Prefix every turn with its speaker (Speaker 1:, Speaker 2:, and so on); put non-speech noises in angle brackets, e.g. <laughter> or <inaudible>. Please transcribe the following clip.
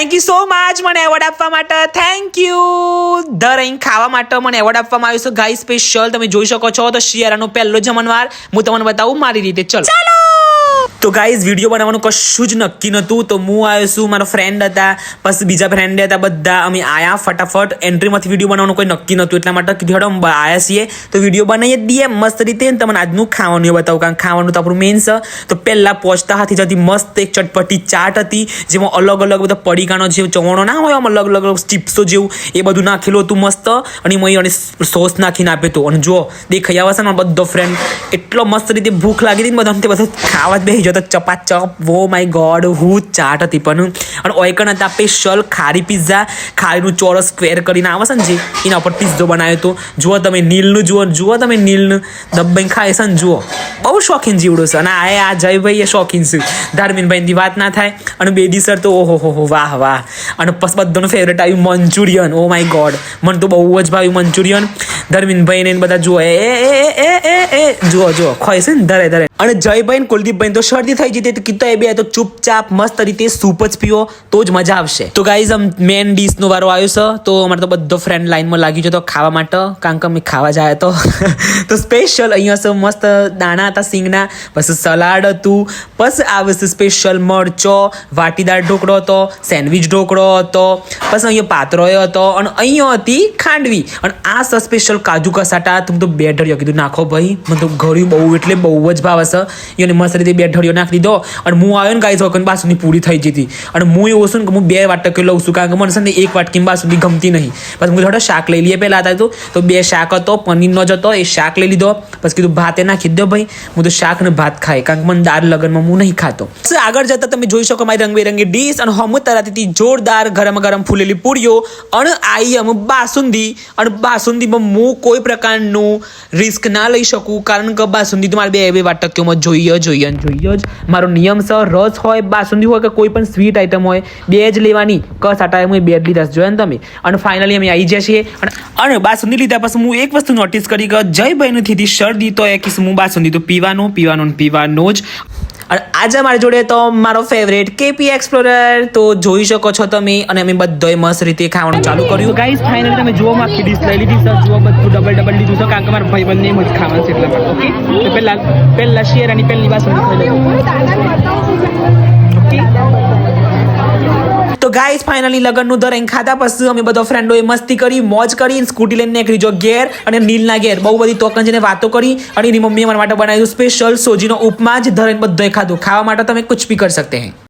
Speaker 1: Thank you so much મને award આપવા માટે થેન્ક યુ દર અહીં ખાવા માટે મને એવોર્ડ આપવામાં આવ્યો છે. ગાઈ સ્પેશિયલ તમે જોઈ શકો છો. તો શિયાળાનો પહેલો જમણવાર. હું તમને બતાવું મારી રીતે. ચલો. તો ગાઈઝ વીડિયો બનાવવાનું કશું જ નક્કી નહોતું. તો હું આવ્યો છું, મારો ફ્રેન્ડ હતા પછી બીજા ફ્રેન્ડ હતા બધા. અમે આયા ફટાફટ. એન્ટ્રીમાંથી વીડિયો બનાવવાનું કોઈ નક્કી નહોતું, એટલા માટે કીધું, હેડો આયા છીએ. તો વીડિયો બનાવી દઈએ, મસ્ત રીતે. તમને આજનું ખાવાનું બતાવું, કારણ ખાવાનું તો આપણું મેઇન તો પહેલાં પહોંચતા હાથી જતી મસ્ત એક ચટપટી ચાટ હતી, જેમાં અલગ અલગ બધા પડીકાનો જે ચવણો ના હોય, આમ અલગ અલગ ચિપ્સો જેવું, એ બધું નાખેલું હતું મસ્ત. અને મહી અને સોસ નાખીને આપ્યો હતો. અને જો દેખાઈ આવે છે ને બધો ફ્રેન્ડ એટલો મસ્ત રીતે ભૂખ લાગી હતી બધા બધા ખાવા જ બેસી જતો ચપાચપ વો માય ગોડ, હું ચાટ હતી પણ અને ઓયકણ હતા સ્પેશિયલ ખારી પિઝા ખારીનું ચોરસ સ્ક્વેર કરીને આવે છે ને જે, એના ઉપર પિઝ્ઝો બનાવ્યો હતો. જુઓ તમે નીલનું, જુઓ જુઓ તમે નીલનું. દબાઈને ખાય છે ને જુઓ. બહુ શોખીન જીવડો છે. અને આ આ જયભાઈ એ શોખીન છે. ધાર્મિનભાઈની વાત ના થાય. અને બેદી સર તો ઓહો, હો હો, વાહ વાહ. અને પછી બધાનું ફેવરેટ આવ્યું મંચુરિયન. ઓ માય ગોડ મને તો બહુ જ ભાવ્યું મંચુરિયન. ધર્મિનભાઈ ને બધા જુઓ. એ એ એ એ એ જુઓ જુઓ. ખોય છે ને? ધરે ધરે. અને જયભાઈ ને કુલદીપભાઈ તો શરદી થઈ જતી તો કીધું, એ બે તો ચૂપચાપ, મસ્ત રીતે સૂપ જ પીવો તો જ મજા આવશે. તો ગાઈઝ આમ મેન ડીશનો વારો આવ્યો છે. તો અમારે તો બધો ફ્રેન્ડ લાઈનમાં લાગી જતો ખાવા માટે. કારણ કે અમે ખાવા જાય તો. <laughs> તો સ્પેશિયલ અહીંયા છે, મસ્ત દાણા હતા સિંગના પછી સલાડ હતું. પછી આવે છે સ્પેશિયલ મરચો વાટીદાર ઢોકળો હતો સેન્ડવિચ ઢોકળો હતો. પછી અહીંયા પાતરોયો હતો. અને અહીંયા હતી ખાંડવી. અને આ સ્પેશિયલ કાજુ કસાટા તમે તો બે ઢળિયો કીધું. નાખો ભાઈ. મને તો ઘરું બહુ એટલે બહુ જ ભાવ હશે. એને મસ્ત રીતે બે ઢળિયો નાખી દીધો. અને હું આવ્યો ને ગાઈસ વખત બાસુંદી પૂરી થઈ જતી. અને હું એવું છું કે હું બે વાટકી લઉં છું, કારણ કે મને છે એક વાટકી બાસુંદી ગમતી નહીં. પછી હું થોડો શાક લઈ લઈએ પહેલાં હતા તો. તો બે શાક હતો પનીરનો જ હતો, એ શાક લઈ લીધો. પછી કીધું ભાતે નાખી દો ભાઈ. હું તો શાક ને ભાત ખાય કારણ કે મને દાળ લગનમાં હું નહીં ખાતો. આગળ જતા તમે જોઈ શકો મારી રંગબેરંગી ડીશ અને હમ તરાતીથી જોરદાર ગરમ ગરમ ફૂલેલી પૂરીઓ અને આઈ અમે બાસુંદી. અને બાસુંદીમાં હું કોઈ પ્રકારનું રિસ્ક ના લઈ શકું, કારણ કે બાસુંદી તો મારે બે બે વાટકીઓમાં જોઈએ જોઈએ ને જોઈએ જ. મારો નિયમ સર, રસ હોય બાસુંદી હોય કે કોઈ પણ સ્વીટ આઈટમ હોય, બે જ લેવાની કસ આ ટાઈમ બે જ લીધા. જોઈએ ને તમે? અને ફાઇનલી અમે આવી ગયા છીએ. અને બાસુંદી લીધા પછી હું એક વસ્તુ નોટિસ કરી કે જયભાઈનું થીધી શરદી તો એ કિસ હું બાસુંદી તો પીવાનું પીવાનું પીવાનું જ. અને આજે મારી જોડે તો મારો ફેવરેટ કેપી એક્સપ્લોરર તો જોઈ શકો છો તમે અને અમે બધોય મસ્ત રીતે ખાવાનું ચાલુ કર્યું. ગાઈસ ફાઇનલી તમે જુઓ માં આખી ડીશ લઈ લીધી સર જુઓ બધું ડબલ ડબલ લીધું છે, કારણ કે મારા ભાઈ બંને જ ખાવાનું છે એટલા માટે ઓકે પહેલા પહેલા શેર શેરાની પહેલી બાસુંદી ખાઈ તો ગાઈઝ ફાઇનલી લગનનું અહીં ખાધા પછી અમે બધો ફ્રેન્ડોએ મસ્તી કરી, મોજ કરી સ્કૂટી લઈને નીકળી જો ઘેર અને નીલના ઘેર. બહુ બધી તોકંજીને વાતો કરી અને એની મમ્મીએ મારા માટે બનાવ્યું સ્પેશિયલ સોજીનો ઉપમા જ ધરીને બધોય ખાધું. ખાવા માટે તમે કુછ ભી કરી શકતે હૈ.